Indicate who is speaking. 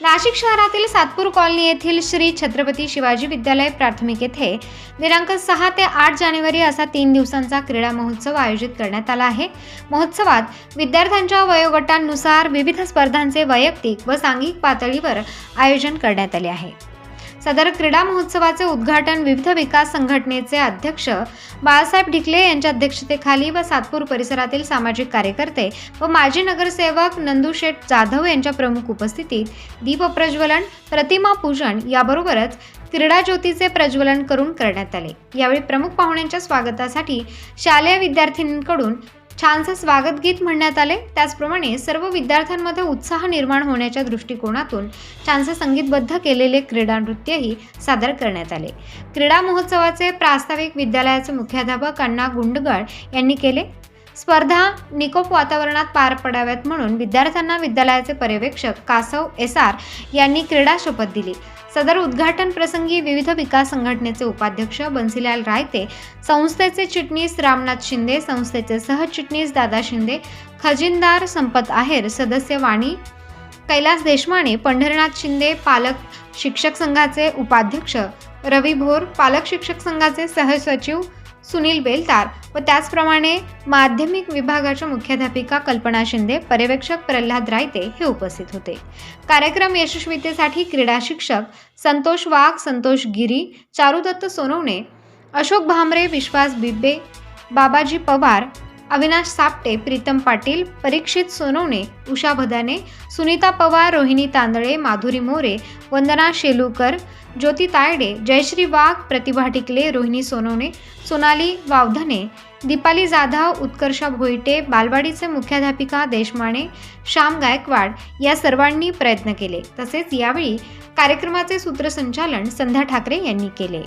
Speaker 1: नाशिक शहरातील सातपूर कॉलनी येथील श्री छत्रपती शिवाजी विद्यालय प्राथमिक येथे दिनांक सहा ते आठ जानेवारी असा तीन दिवसांचा क्रीडा महोत्सव आयोजित करण्यात आला आहे. महोत्सवात विद्यार्थ्यांच्या वयोगटांनुसार विविध स्पर्धांचे वैयक्तिक व सांघिक पातळीवर आयोजन करण्यात आले आहे. सदर क्रीडा महोत्सवाचे उद्घाटन विविध विकास संघटनेचे अध्यक्ष बाळासाहेब ढिकले यांच्या अध्यक्षतेखाली व सातपूर परिसरातील सामाजिक कार्यकर्ते व माजी नगरसेवक नंदुशेठ जाधव यांच्या प्रमुख उपस्थितीत दीप प्रज्वलन प्रतिमा पूजन याबरोबरच क्रीडा ज्योतीचे प्रज्वलन करून करण्यात आले. यावेळी प्रमुख पाहुण्यांच्या स्वागतासाठी शालेय विद्यार्थिनींकडून छानसे स्वागत गीत म्हणण्यात आले. त्याचप्रमाणे सर्व विद्यार्थ्यांमध्ये उत्साह निर्माण होण्याच्या दृष्टिकोनातून छानसे संगीतबद्ध केलेले क्रीडा नृत्यही सादर करण्यात आले. क्रीडा महोत्सवाचे प्रास्ताविक विद्यालयाचे मुख्याध्यापक अण्णा गुंडगळ यांनी केले. स्पर्धा निकोप वातावरणात पार पडाव्यात म्हणून विद्यार्थ्यांना विद्यालयाचे पर्यवेक्षक कासव एस आर यांनी क्रीडा शपथ दिली. सदर उद्घाटन प्रसंगी विविध विकास संघटनेचे उपाध्यक्ष बन्सीलाल रायते संस्थेचे चिटणीस रामनाथ शिंदे संस्थेचे सहचिटणीस दादा शिंदे खजिनदार संपत आहेर सदस्य वाणी कैलास देशमाने पंढरनाथ शिंदे पालक शिक्षक संघाचे उपाध्यक्ष रवी भोर पालक शिक्षक संघाचे सहसचिव सुनील बेलतार व त्याचप्रमाणे माध्यमिक विभागाच्या मुख्याध्यापिका कल्पना शिंदे पर्यवेक्षक प्रल्हाद रायते हे उपस्थित होते. कार्यक्रम यशस्वीतेसाठी क्रीडा शिक्षक संतोष वाघ संतोष गिरी चारुदत्त सोनवणे अशोक भामरे विश्वास बिब्बे बाबाजी पवार अविनाश सापटे प्रीतम पाटील परीक्षित सोनवणे उषा भदाने सुनीता पवार रोहिणी तांदळे माधुरी मोरे वंदना शेलूकर ज्योती तायडे जयश्री वाघ प्रतिभा टिकले रोहिणी सोनवणे सोनाली वावधने दीपाली जाधव उत्कर्षा भोईटे बालवाडीचे मुख्याध्यापिका देशमाने श्याम गायकवाड या सर्वांनी प्रयत्न केले. तसेच यावेळी कार्यक्रमाचे सूत्रसंचालन संध्या ठाकरे यांनी केले.